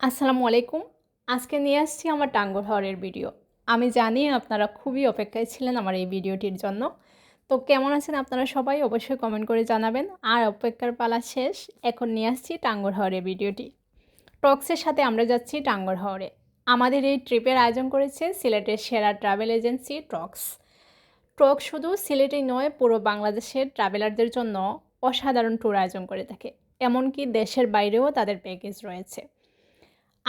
আসসালামু আলাইকুম। আজকে নিয়ে আসছি আমার টাঙ্গর হাওরের ভিডিও আমি জানি আপনারা খুবই অপেক্ষায় ছিলেন আমার এই ভিডিওটির জন্য। তো কেমন আছেন আপনারা সবাই অবশ্যই কমেন্ট করে জানাবেন। আর অপেক্ষার পালা শেষ, এখন নিয়ে আসছি টাঙ্গর হাওরের ভিডিওটি টক্সের সাথে আমরা যাচ্ছি টাঙ্গর হাওরে। আমাদের এই ট্রিপের আয়োজন করেছে সিলেটের সেরা ট্রাভেল এজেন্সি ট্রক্স ট্রক শুধু সিলেটেই নয়, পুরো বাংলাদেশের ট্রাভেলারদের জন্য অসাধারণ ট্যুর আয়োজন করে থাকে। এমনকি দেশের বাইরেও তাদের প্যাকেজ রয়েছে।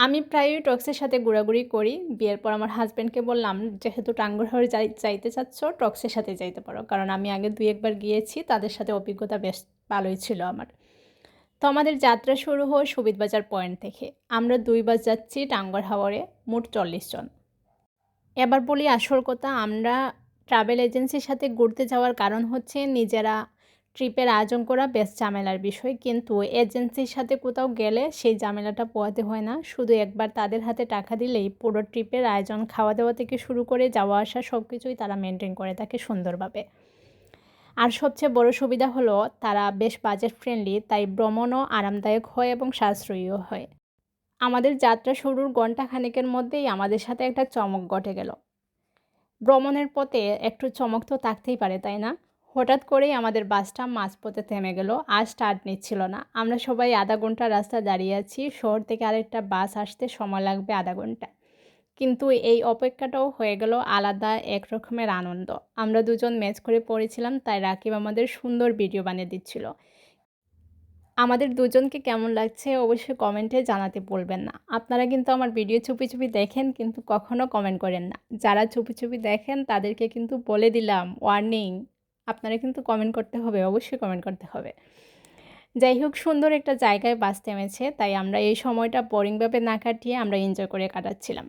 আমি প্রায়ই টক্সের সাথে ঘোরাঘুরি করি। বিয়ের পর আমার হাজব্যান্ডকে বললাম, যেহেতু টাঙ্গরহর যাই, যাইতে চাচ্ছ, টক্সের সাথে যাইতে পারো। কারণ আমি আগে দুই একবার গিয়েছি, তাদের সাথে অভিজ্ঞতা বেশ ভালোই ছিল আমার। তো আমাদের যাত্রা শুরু হয় সুবিধবাজার পয়েন্ট থেকে। আমরা দুই দুইবার যাচ্ছি টাঙ্গর হাওয়ারে মোট চল্লিশ জন। এবার বলি আসল কথা, আমরা ট্রাভেল এজেন্সির সাথে ঘুরতে যাওয়ার কারণ হচ্ছে নিজেরা ট্রিপের আয়োজন করা বেশ ঝামেলার বিষয়, কিন্তু এজেন্সির সাথে কোথাও গেলে সেই ঝামেলাটা পোয়াতে হয় না। শুধু একবার তাদের হাতে টাকা দিলেই পুরো ট্রিপের আয়োজন খাওয়া দাওয়া থেকে শুরু করে যাওয়া আসা সব কিছুই তারা মেনটেন করে থাকে সুন্দরভাবে। আর সবচেয়ে বড় সুবিধা হলো তারা বেশ বাজেট ফ্রেন্ডলি, তাই ভ্রমণও আরামদায়ক হয় এবং সাশ্রয়ীও হয়। আমাদের যাত্রা শুরুর ঘণ্টা খানেকের মধ্যেই আমাদের সাথে একটা চমক ঘটে গেল। ভ্রমণের পথে একটু চমক তো থাকতেই পারে, তাই না? হঠাৎ করেই আমাদের বাসটা মাঝপথে থেমে গেল, আর স্টার্ট নিচ্ছিল না। আমরা সবাই আধা ঘণ্টা রাস্তা দাঁড়িয়ে আছি, শহর থেকে আরেকটা বাস আসতে সময় লাগবে আধা ঘণ্টা। কিন্তু এই অপেক্ষাটাও হয়ে গেল আলাদা এক রকমের আনন্দ। আমরা দুজন ম্যাচ করে পড়েছিলাম, তাই রাকিব আমাদের সুন্দর ভিডিও বানিয়ে দিচ্ছিল। আমাদের দুজনকে কেমন লাগছে অবশ্যই কমেন্টে জানাতে বলবেন না। আপনারা কিন্তু আমার ভিডিও চুপি চুপি দেখেন, কিন্তু কখনও কমেন্ট করেন না। যারা চুপি চুপি দেখেন, তাদেরকে কিন্তু বলে দিলাম ওয়ার্নিং আপনারা কিন্তু কমেন্ট করতে হবে, অবশ্যই কমেন্ট করতে হবে। যাই হোক, সুন্দর একটা জায়গায় বাস থেমেছে, তাই আমরা এই সময়টা বোরিংভাবে না কাটিয়ে আমরা এনজয় করে কাটাচ্ছিলাম।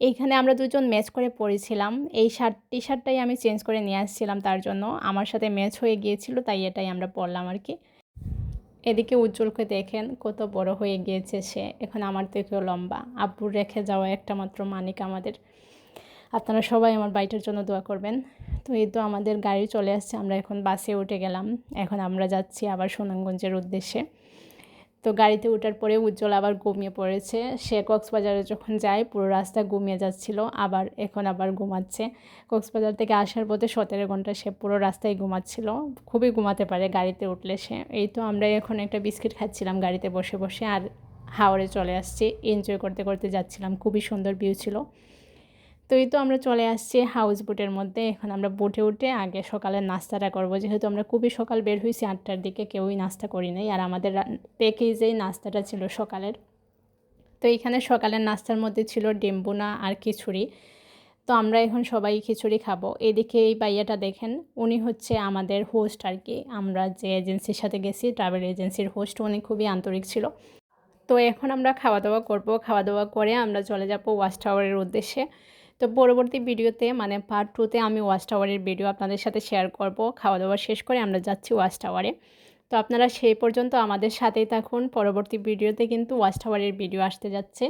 এইখানে আমরা দুজন ম্যাচ করে পড়েছিলাম, এই শার্ট টি শার্টটাই আমি চেঞ্জ করে নিয়ে আসছিলাম তার জন্য। আমার সাথে ম্যাচ হয়ে গিয়েছিল, তাই এটাই আমরা পড়লাম আর কি। এদিকে উজ্জ্বলকে দেখেন, কত বড় হয়ে গিয়েছে সে, এখন আমার থেকেও লম্বা। আব্বুর রেখে যাওয়া একটা মাত্র মানিক আমাদের। আপনারা সবাই আমার বাইটার জন্য দোয়া করবেন। তো এই তো আমাদের গাড়ি চলে আসছে, আমরা এখন বাসে উঠে গেলাম। এখন আমরা যাচ্ছি আবার সুনামগঞ্জের উদ্দেশ্যে। তো গাড়িতে ওঠার পরে উজ্জ্বল আবার ঘুমিয়ে পড়েছে। সে কক্সবাজারে যখন যায়, পুরো রাস্তা ঘুমিয়ে যাচ্ছিল, আবার এখন আবার ঘুমাচ্ছে। কক্সবাজার থেকে আসার পথে সতেরো ঘণ্টা সে পুরো রাস্তায় ঘুমাচ্ছিল। খুবই ঘুমাতে পারে গাড়িতে উঠলে সে। এই তো আমরা এখন একটা বিস্কিট খাচ্ছিলাম গাড়িতে বসে বসে, আর হাওড়ে চলে আসছি। এনজয় করতে করতে যাচ্ছিলাম। খুবই সুন্দর ভিউ ছিল। তো এই তো আমরা চলে আসছি হাউস বোটের মধ্যে। এখন আমরা বোটে উঠে আগে সকালের নাস্তাটা করব। যেহেতু আমরা খুবই সকাল বের হয়েছি আটটার দিকে, কেউই নাস্তা করি নাই। আর আমাদের প্যাকেজেই নাস্তাটা ছিল সকালের। তো এইখানে সকালের নাস্তার মধ্যে ছিল ডেম্বুনা আর খিচুড়ি। তো আমরা এখন সবাই খিচুড়ি খাব। এদিকে এই বাইয়াটা দেখেন, উনি হচ্ছে আমাদের হোস্ট আর কি। আমরা যে এজেন্সির সাথে গেছি ট্রাভেল এজেন্সির হোস্ট উনি খুবই আন্তরিক ছিল। তো এখন আমরা খাওয়া দাওয়া করব। খাওয়া দাওয়া করে আমরা চলে যাব ওয়াচ টাওয়ারের উদ্দেশ্যে। তো পরবর্তী ভিডিওতে মানে পার্ট টুতে আমি ওয়াচ টাওয়ারের ভিডিও আপনাদের সাথে শেয়ার করব। খাওয়া দাওয়া শেষ করে আমরা যাচ্ছি ওয়াচ টাওয়ারে তো আপনারা সেই পর্যন্ত আমাদের সাথেই থাকুন। পরবর্তী ভিডিওতে কিন্তু ওয়াচ টাওয়ারের ভিডিও আসতে যাচ্ছে।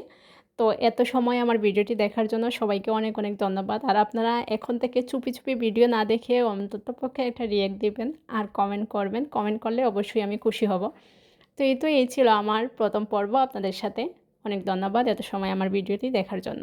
তো এত সময় আমার ভিডিওটি দেখার জন্য সবাইকে অনেক অনেক ধন্যবাদ। আর আপনারা এখন থেকে চুপি চুপি ভিডিও না দেখে অন্তত পক্ষে একটা রিয়েক্ট দিবেন আর কমেন্ট করবেন। কমেন্ট করলে অবশ্যই আমি খুশি হব। তো এই তো এই ছিল আমার প্রথম পর্ব আপনাদের সাথে। অনেক ধন্যবাদ এত সময় আমার ভিডিওটি দেখার জন্য।